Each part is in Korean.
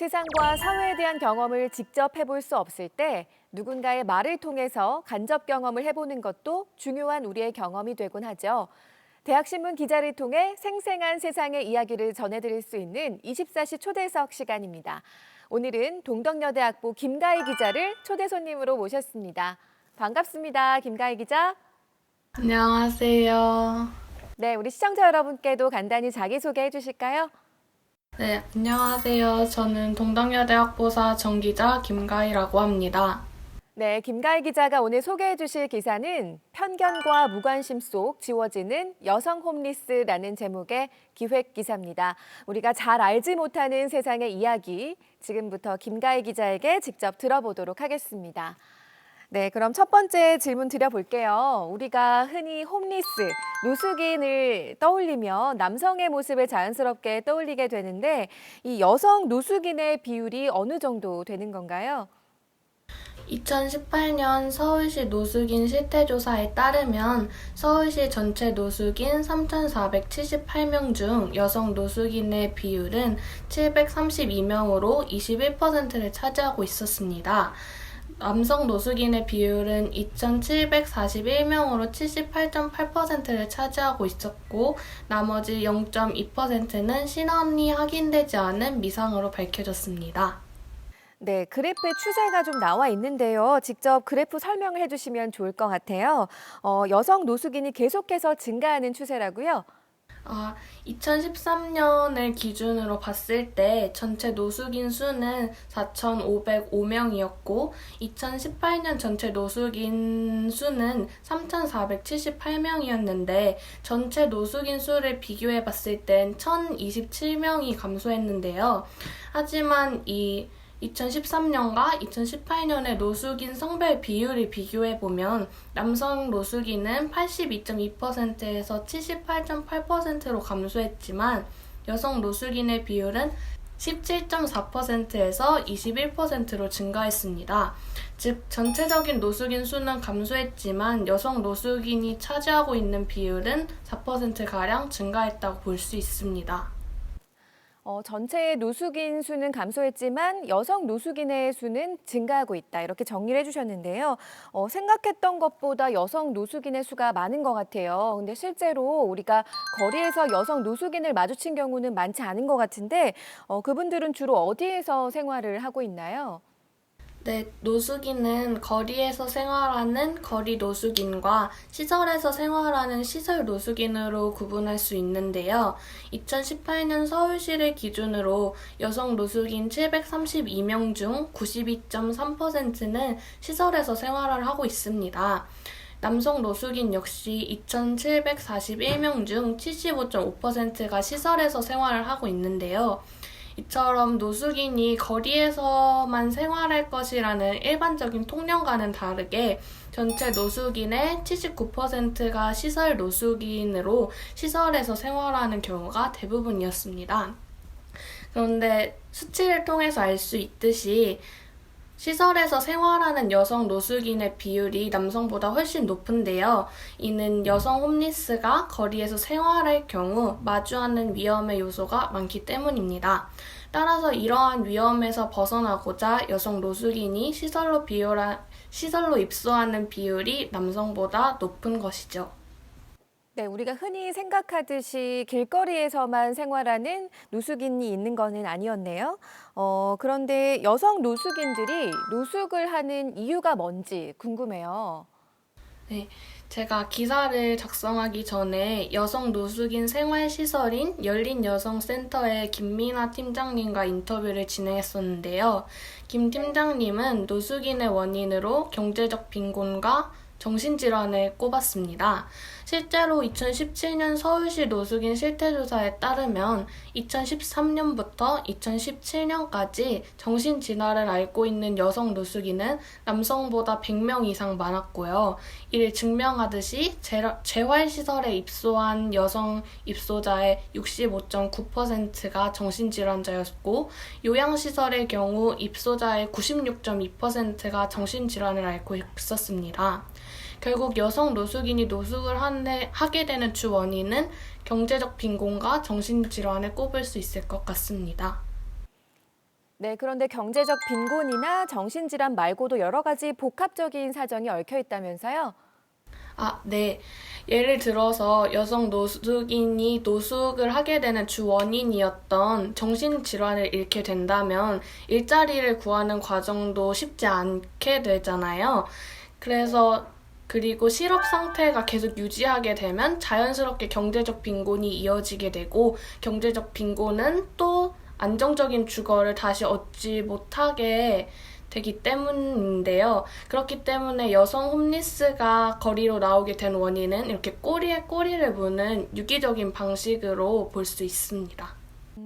세상과 사회에 대한 경험을 직접 해볼 수 없을 때 누군가의 말을 통해서 간접 경험을 해보는 것도 중요한 우리의 경험이 되곤 하죠. 대학신문 기자를 통해 생생한 세상의 이야기를 전해드릴 수 있는 24시 초대석 시간입니다. 오늘은 동덕여대학부 김가희 기자를 초대 손님으로 모셨습니다. 반갑습니다. 김가희 기자. 안녕하세요. 네, 우리 시청자 여러분께도 간단히 자기소개해 주실까요? 네, 안녕하세요. 저는 동덕여대 학보사 정기자 김가희라고 합니다. 네, 김가희 기자가 오늘 소개해 주실 기사는 편견과 무관심 속 지워지는 여성 홈리스라는 제목의 기획 기사입니다. 우리가 잘 알지 못하는 세상의 이야기 지금부터 김가희 기자에게 직접 들어보도록 하겠습니다. 네, 그럼 첫 번째 질문 드려볼게요. 우리가 흔히 홈리스, 노숙인을 떠올리면 남성의 모습을 자연스럽게 떠올리게 되는데 이 여성 노숙인의 비율이 어느 정도 되는 건가요? 2018년 서울시 노숙인 실태조사에 따르면 서울시 전체 노숙인 3,478명 중 여성 노숙인의 비율은 732명으로 21%를 차지하고 있었습니다. 남성 노숙인의 비율은 2,741명으로 78.8%를 차지하고 있었고, 나머지 0.2%는 신원이 확인되지 않은 미상으로 밝혀졌습니다. 네, 그래프의 추세가 좀 나와 있는데요. 직접 그래프 설명을 해주시면 좋을 것 같아요. 어, 여성 노숙인이 계속해서 증가하는 추세라고요. 아, 2013년을 기준으로 봤을 때 전체 노숙인 수는 4,505명이었고, 2018년 전체 노숙인 수는 3,478명이었는데, 전체 노숙인 수를 비교해 봤을 땐 1,027명이 감소했는데요. 하지만 이 2013년과 2018년의 노숙인 성별 비율을 비교해 보면 남성 노숙인은 82.2%에서 78.8%로 감소했지만 여성 노숙인의 비율은 17.4%에서 21%로 증가했습니다. 즉, 전체적인 노숙인 수는 감소했지만 여성 노숙인이 차지하고 있는 비율은 4%가량 증가했다고 볼 수 있습니다. 어, 전체의 노숙인 수는 감소했지만 여성 노숙인의 수는 증가하고 있다. 이렇게 정리를 해주셨는데요. 어, 생각했던 것보다 여성 노숙인의 수가 많은 것 같아요. 근데 실제로 우리가 거리에서 여성 노숙인을 마주친 경우는 많지 않은 것 같은데 어, 그분들은 주로 어디에서 생활을 하고 있나요? 네, 노숙인은 거리에서 생활하는 거리 노숙인과 시설에서 생활하는 시설 노숙인으로 구분할 수 있는데요. 2018년 서울시를 기준으로 여성 노숙인 732명 중 92.3%는 시설에서 생활을 하고 있습니다. 남성 노숙인 역시 2,741명 중 75.5%가 시설에서 생활을 하고 있는데요. 이처럼 노숙인이 거리에서만 생활할 것이라는 일반적인 통념과는 다르게 전체 노숙인의 79%가 시설 노숙인으로 시설에서 생활하는 경우가 대부분이었습니다. 그런데 수치를 통해서 알 수 있듯이 시설에서 생활하는 여성 노숙인의 비율이 남성보다 훨씬 높은데요. 이는 여성 홈리스가 거리에서 생활할 경우 마주하는 위험의 요소가 많기 때문입니다. 따라서 이러한 위험에서 벗어나고자 여성 노숙인이 시설로 비율하, 시설로 입소하는 비율이 남성보다 높은 것이죠. 네, 우리가 흔히 생각하듯이 길거리에서만 생활하는 노숙인이 있는 거는 아니었네요. 어, 그런데 여성 노숙인들이 노숙을 하는 이유가 뭔지 궁금해요. 네, 제가 기사를 작성하기 전에 여성 노숙인 생활시설인 열린여성센터의 김민아 팀장님과 인터뷰를 진행했었는데요. 김 팀장님은 노숙인의 원인으로 경제적 빈곤과 정신질환을 꼽았습니다. 실제로 2017년 서울시 노숙인 실태조사에 따르면 2013년부터 2017년까지 정신질환을 앓고 있는 여성 노숙인은 남성보다 100명 이상 많았고요. 이를 증명하듯이 재활시설에 입소한 여성 입소자의 65.9%가 정신질환자였고, 요양시설의 경우 입소자의 96.2%가 정신질환을 앓고 있었습니다. 결국 여성 노숙인이 노숙을 하네, 하게 되는 주 원인은 경제적 빈곤과 정신질환을 꼽을 수 있을 것 같습니다. 네, 그런데 경제적 빈곤이나 정신질환 말고도 여러 가지 복합적인 사정이 얽혀 있다면서요? 아, 네. 예를 들어서 여성 노숙인이 노숙을 하게 되는 주 원인이었던 정신질환을 잃게 된다면 일자리를 구하는 과정도 쉽지 않게 되잖아요. 그래서 그리고 실업 상태가 계속 유지하게 되면 자연스럽게 경제적 빈곤이 이어지게 되고 경제적 빈곤은 또 안정적인 주거를 다시 얻지 못하게 되기 때문인데요. 그렇기 때문에 여성 홈리스가 거리로 나오게 된 원인은 이렇게 꼬리에 꼬리를 무는 유기적인 방식으로 볼 수 있습니다.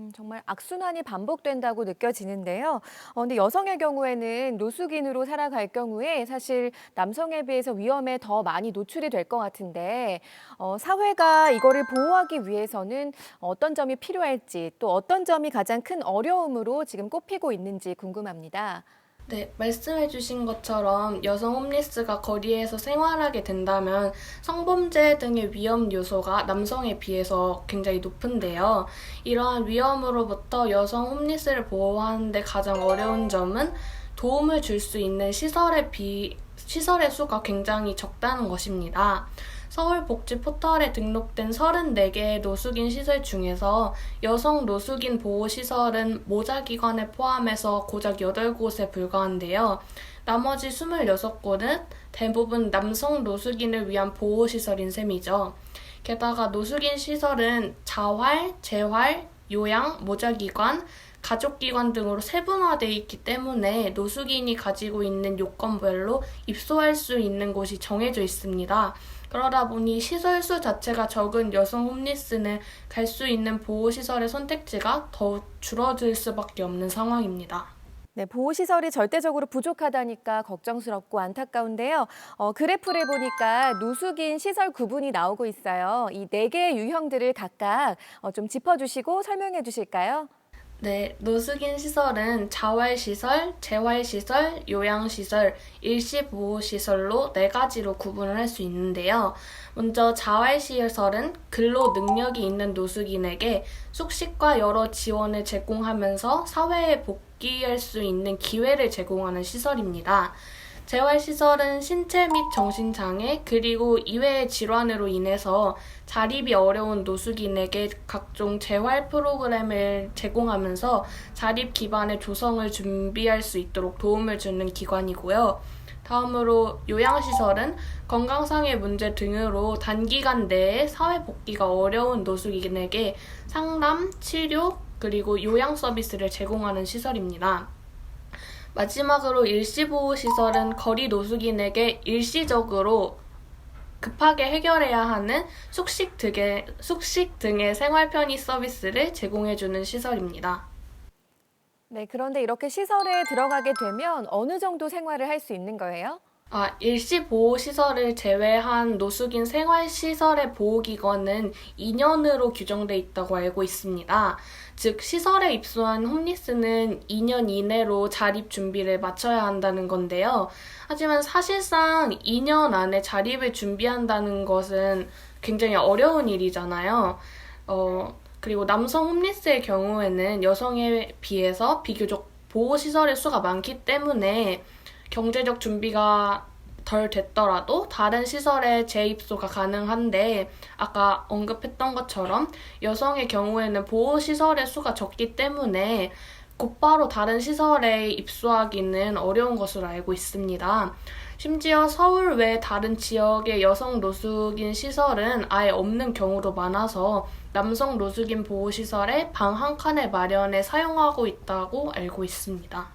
음, 정말 악순환이 반복된다고 느껴지는데요. 어, 근데 여성의 경우에는 노숙인으로 살아갈 경우에 사실 남성에 비해서 위험에 더 많이 노출이 될 것 같은데 어, 사회가 이거를 보호하기 위해서는 어떤 점이 필요할지 또 어떤 점이 가장 큰 어려움으로 지금 꼽히고 있는지 궁금합니다. 네, 말씀해주신 것처럼 여성 홈리스가 거리에서 생활하게 된다면 성범죄 등의 위험 요소가 남성에 비해서 굉장히 높은데요. 이러한 위험으로부터 여성 홈리스를 보호하는데 가장 어려운 점은 도움을 줄 수 있는 시설의 비, 시설의 수가 굉장히 적다는 것입니다. 서울복지 포털에 등록된 34개의 노숙인 시설 중에서 여성 노숙인 보호시설은 모자기관을 포함해서 고작 8곳에 불과한데요. 나머지 26곳은 대부분 남성 노숙인을 위한 보호시설인 셈이죠. 게다가 노숙인 시설은 자활, 재활, 요양, 모자기관, 가족기관 등으로 세분화되어 있기 때문에 노숙인이 가지고 있는 요건별로 입소할 수 있는 곳이 정해져 있습니다. 그러다 보니 시설 수 자체가 적은 여성 홈리스는 갈 수 있는 보호시설의 선택지가 더욱 줄어들 수밖에 없는 상황입니다. 네, 보호시설이 절대적으로 부족하다니까 걱정스럽고 안타까운데요. 어, 그래프를 보니까 노숙인 시설 구분이 나오고 있어요. 이 네 개의 유형들을 각각 어, 좀 짚어주시고 설명해 주실까요? 네, 노숙인 시설은 자활시설, 재활시설, 요양시설, 일시보호시설로 네 가지로 구분을 할 수 있는데요. 먼저 자활시설은 근로 능력이 있는 노숙인에게 숙식과 여러 지원을 제공하면서 사회에 복귀할 수 있는 기회를 제공하는 시설입니다. 재활시설은 신체 및 정신장애 그리고 이외의 질환으로 인해서 자립이 어려운 노숙인에게 각종 재활 프로그램을 제공하면서 자립 기반의 조성을 준비할 수 있도록 도움을 주는 기관이고요. 다음으로 요양시설은 건강상의 문제 등으로 단기간 내에 사회 복귀가 어려운 노숙인에게 상담, 치료, 그리고 요양 서비스를 제공하는 시설입니다. 마지막으로 일시보호시설은 거리 노숙인에게 일시적으로 급하게 해결해야 하는 숙식 등의, 숙식 등의 생활 편의 서비스를 제공해주는 시설입니다. 네, 그런데 이렇게 시설에 들어가게 되면 어느 정도 생활을 할 수 있는 거예요? 아, 일시 보호시설을 제외한 노숙인 생활시설의 보호기간은 2년으로 규정돼 있다고 알고 있습니다. 즉, 시설에 입소한 홈리스는 2년 이내로 자립 준비를 마쳐야 한다는 건데요. 하지만 사실상 2년 안에 자립을 준비한다는 것은 굉장히 어려운 일이잖아요. 어, 그리고 남성 홈리스의 경우에는 여성에 비해서 비교적 보호시설의 수가 많기 때문에 경제적 준비가 덜 됐더라도 다른 시설에 재입소가 가능한데 아까 언급했던 것처럼 여성의 경우에는 보호 시설의 수가 적기 때문에 곧바로 다른 시설에 입소하기는 어려운 것으로 알고 있습니다. 심지어 서울 외 다른 지역의 여성 노숙인 시설은 아예 없는 경우도 많아서 남성 노숙인 보호시설에 방 한 칸을 마련해 사용하고 있다고 알고 있습니다.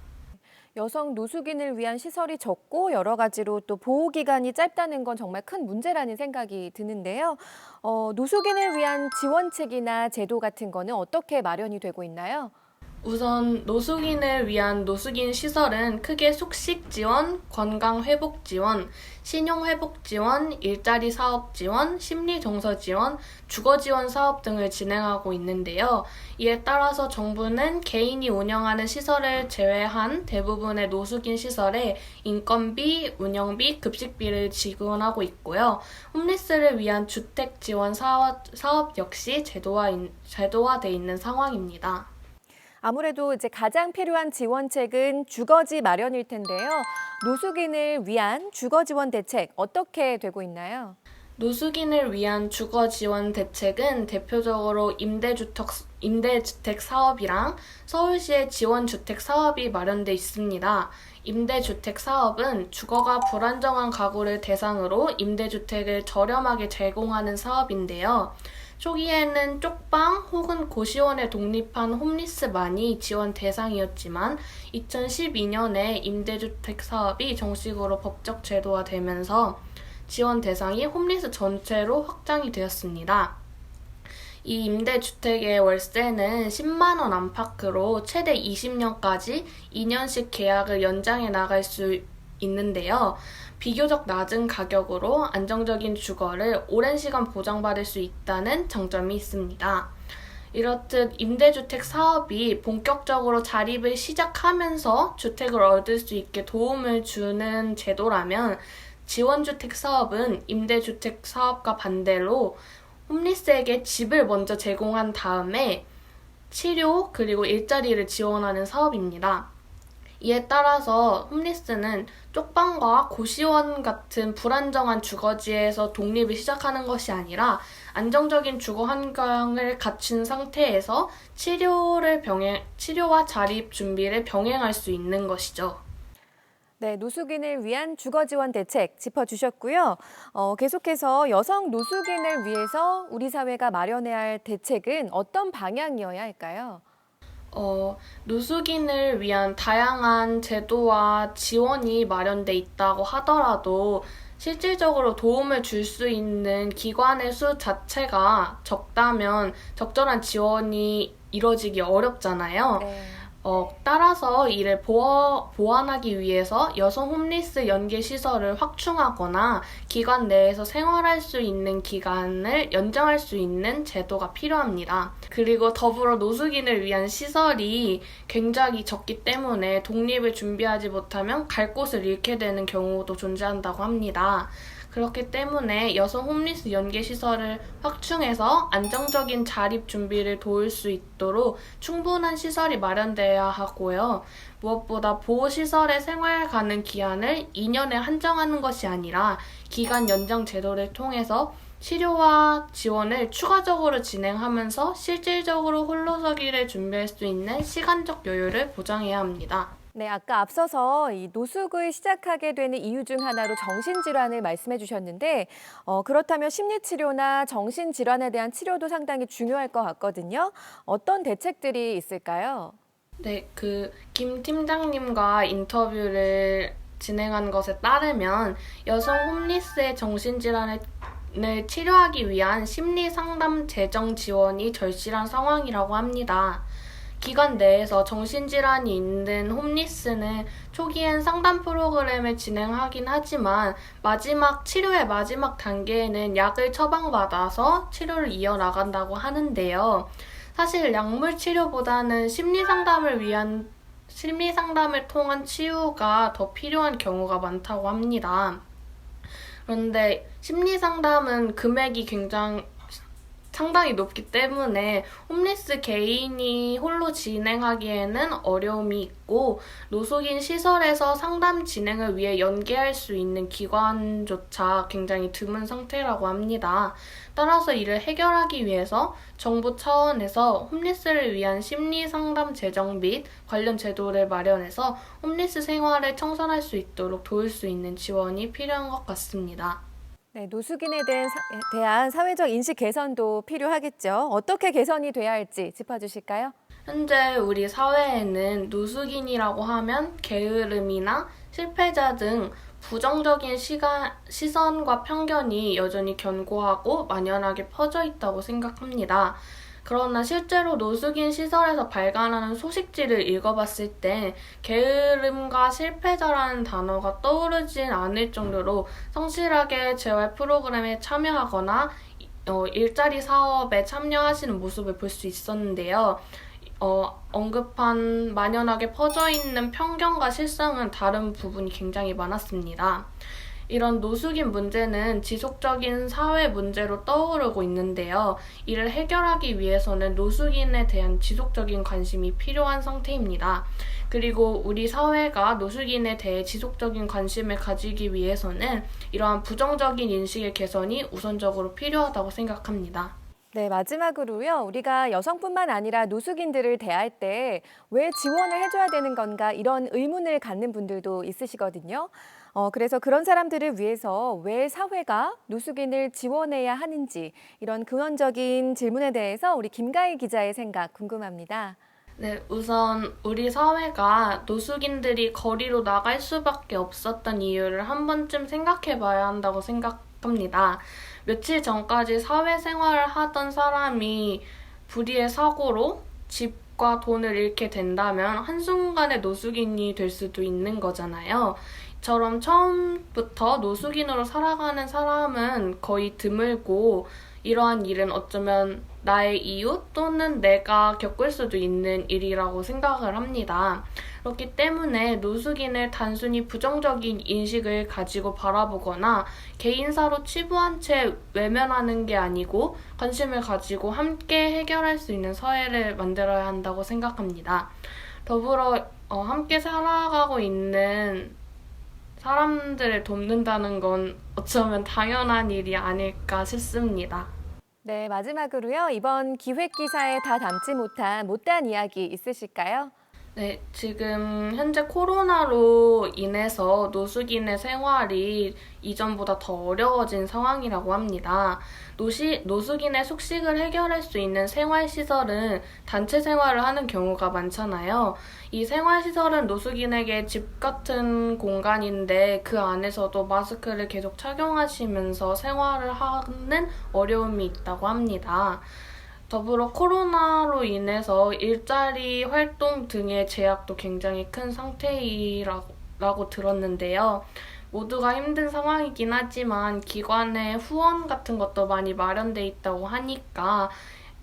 여성 노숙인을 위한 시설이 적고 여러 가지로 또 보호 기간이 짧다는 건 정말 큰 문제라는 생각이 드는데요. 어, 노숙인을 위한 지원책이나 제도 같은 거는 어떻게 마련이 되고 있나요? 우선 노숙인을 위한 노숙인 시설은 크게 숙식 지원, 건강 회복 지원, 신용 회복 지원, 일자리 사업 지원, 심리 정서 지원, 주거 지원 사업 등을 진행하고 있는데요. 이에 따라서 정부는 개인이 운영하는 시설을 제외한 대부분의 노숙인 시설에 인건비, 운영비, 급식비를 지원하고 있고요. 홈리스를 위한 주택 지원 사업, 사업 역시 제도화, 제도화돼 있는 상황입니다. 아무래도 이제 가장 필요한 지원책은 주거지 마련일 텐데요. 노숙인을 위한 주거 지원 대책 어떻게 되고 있나요? 노숙인을 위한 주거 지원 대책은 대표적으로 임대주택, 임대주택 사업이랑 서울시의 지원주택 사업이 마련돼 있습니다. 임대주택 사업은 주거가 불안정한 가구를 대상으로 임대주택을 저렴하게 제공하는 사업인데요. 초기에는 쪽방 혹은 고시원에 독립한 홈리스만이 지원 대상이었지만 2012년에 임대주택 사업이 정식으로 법적 제도화되면서 지원 대상이 홈리스 전체로 확장이 되었습니다. 이 임대주택의 월세는 10만원 안팎으로 최대 20년까지 2년씩 계약을 연장해 나갈 수 있는데요. 비교적 낮은 가격으로 안정적인 주거를 오랜 시간 보장받을 수 있다는 장점이 있습니다. 이렇듯 임대주택 사업이 본격적으로 자립을 시작하면서 주택을 얻을 수 있게 도움을 주는 제도라면 지원주택 사업은 임대주택 사업과 반대로 홈리스에게 집을 먼저 제공한 다음에 치료 그리고 일자리를 지원하는 사업입니다. 이에 따라서 홈리스는 쪽방과 고시원 같은 불안정한 주거지에서 독립을 시작하는 것이 아니라 안정적인 주거 환경을 갖춘 상태에서 치료를 병행, 치료와 자립 준비를 병행할 수 있는 것이죠. 네, 노숙인을 위한 주거 지원 대책 짚어주셨고요. 어, 계속해서 여성 노숙인을 위해서 우리 사회가 마련해야 할 대책은 어떤 방향이어야 할까요? 어, 노숙인을 위한 다양한 제도와 지원이 마련돼 있다고 하더라도 실질적으로 도움을 줄 수 있는 기관의 수 자체가 적다면 적절한 지원이 이뤄지기 어렵잖아요. 네. 어, 따라서 이를 보호, 보완하기 위해서 여성 홈리스 연계 시설을 확충하거나 기관 내에서 생활할 수 있는 기간을 연장할 수 있는 제도가 필요합니다. 그리고 더불어 노숙인을 위한 시설이 굉장히 적기 때문에 독립을 준비하지 못하면 갈 곳을 잃게 되는 경우도 존재한다고 합니다. 그렇기 때문에 여성 홈리스 연계 시설을 확충해서 안정적인 자립 준비를 도울 수 있도록 충분한 시설이 마련돼야 하고요. 무엇보다 보호시설의 생활 가능 기한을 2년에 한정하는 것이 아니라 기간 연장 제도를 통해서 치료와 지원을 추가적으로 진행하면서 실질적으로 홀로서기를 준비할 수 있는 시간적 여유를 보장해야 합니다. 네, 아까 앞서서 이 노숙을 시작하게 되는 이유 중 하나로 정신질환을 말씀해 주셨는데, 어, 그렇다면 심리치료나 정신질환에 대한 치료도 상당히 중요할 것 같거든요. 어떤 대책들이 있을까요? 네, 그 김 팀장님과 인터뷰를 진행한 것에 따르면 여성 홈리스의 정신질환을 치료하기 위한 심리 상담 재정 지원이 절실한 상황이라고 합니다. 기관 내에서 정신질환이 있는 홈리스는 초기엔 상담 프로그램을 진행하긴 하지만 마지막 치료의 마지막 단계에는 약을 처방받아서 치료를 이어나간다고 하는데요. 사실 약물 치료보다는 심리 상담을 위한 심리 상담을 통한 치유가 더 필요한 경우가 많다고 합니다. 그런데 심리 상담은 금액이 굉장히 상당히 높기 때문에 홈리스 개인이 홀로 진행하기에는 어려움이 있고 노숙인 시설에서 상담 진행을 위해 연계할 수 있는 기관조차 굉장히 드문 상태라고 합니다. 따라서 이를 해결하기 위해서 정부 차원에서 홈리스를 위한 심리 상담 재정 및 관련 제도를 마련해서 홈리스 생활을 청산할 수 있도록 도울 수 있는 지원이 필요한 것 같습니다. 네, 노숙인에 대한, 사, 대한 사회적 인식 개선도 필요하겠죠. 어떻게 개선이 돼야 할지 짚어주실까요? 현재 우리 사회에는 노숙인이라고 하면 게으름이나 실패자 등 부정적인 시간, 시선과 편견이 여전히 견고하고 만연하게 퍼져 있다고 생각합니다. 그러나 실제로 노숙인 시설에서 발간하는 소식지를 읽어봤을 때 게으름과 실패자라는 단어가 떠오르진 않을 정도로 성실하게 재활 프로그램에 참여하거나 어, 일자리 사업에 참여하시는 모습을 볼 수 있었는데요. 어, 언급한 만연하게 퍼져 있는 편견과 실상은 다른 부분이 굉장히 많았습니다. 이런 노숙인 문제는 지속적인 사회 문제로 떠오르고 있는데요. 이를 해결하기 위해서는 노숙인에 대한 지속적인 관심이 필요한 상태입니다. 그리고 우리 사회가 노숙인에 대해 지속적인 관심을 가지기 위해서는 이러한 부정적인 인식의 개선이 우선적으로 필요하다고 생각합니다. 네, 마지막으로요. 우리가 여성뿐만 아니라 노숙인들을 대할 때 왜 지원을 해줘야 되는 건가 이런 의문을 갖는 분들도 있으시거든요. 어, 그래서 그런 사람들을 위해서 왜 사회가 노숙인을 지원해야 하는지 이런 근원적인 질문에 대해서 우리 김가희 기자의 생각 궁금합니다. 네, 우선 우리 사회가 노숙인들이 거리로 나갈 수밖에 없었던 이유를 한 번쯤 생각해 봐야 한다고 생각합니다. 며칠 전까지 사회생활을 하던 사람이 불의의 사고로 집과 돈을 잃게 된다면 한순간에 노숙인이 될 수도 있는 거잖아요. 이처럼 처음부터 노숙인으로 살아가는 사람은 거의 드물고 이러한 일은 어쩌면 나의 이웃 또는 내가 겪을 수도 있는 일이라고 생각을 합니다. 그렇기 때문에 노숙인을 단순히 부정적인 인식을 가지고 바라보거나 개인사로 치부한 채 외면하는 게 아니고 관심을 가지고 함께 해결할 수 있는 사회를 만들어야 한다고 생각합니다. 더불어 어, 함께 살아가고 있는 사람들을 돕는다는 건 어쩌면 당연한 일이 아닐까 싶습니다. 네, 마지막으로요. 이번 기획 기사에 다 담지 못한 못다한 이야기 있으실까요? 네, 지금 현재 코로나로 인해서 노숙인의 생활이 이전보다 더 어려워진 상황이라고 합니다. 노시, 노숙인의 숙식을 해결할 수 있는 생활시설은 단체 생활을 하는 경우가 많잖아요. 이 생활시설은 노숙인에게 집 같은 공간인데 그 안에서도 마스크를 계속 착용하시면서 생활을 하는 어려움이 있다고 합니다. 더불어 코로나로 인해서 일자리 활동 등의 제약도 굉장히 큰 상태이라고 라고 들었는데요. 모두가 힘든 상황이긴 하지만 기관의 후원 같은 것도 많이 마련돼 있다고 하니까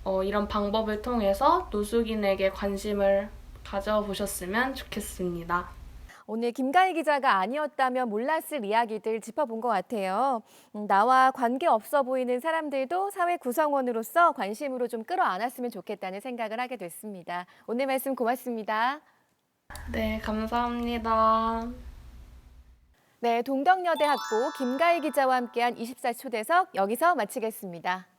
어, 이런 방법을 통해서 노숙인에게 관심을 가져보셨으면 좋겠습니다. 오늘 김가희 기자가 아니었다면 몰랐을 이야기들 짚어본 것 같아요. 음, 나와 관계 없어 보이는 사람들도 사회 구성원으로서 관심으로 좀 끌어안았으면 좋겠다는 생각을 하게 됐습니다. 오늘 말씀 고맙습니다. 네, 감사합니다. 네, 동덕여대 학부 김가희 기자와 함께한 24초대석 여기서 마치겠습니다.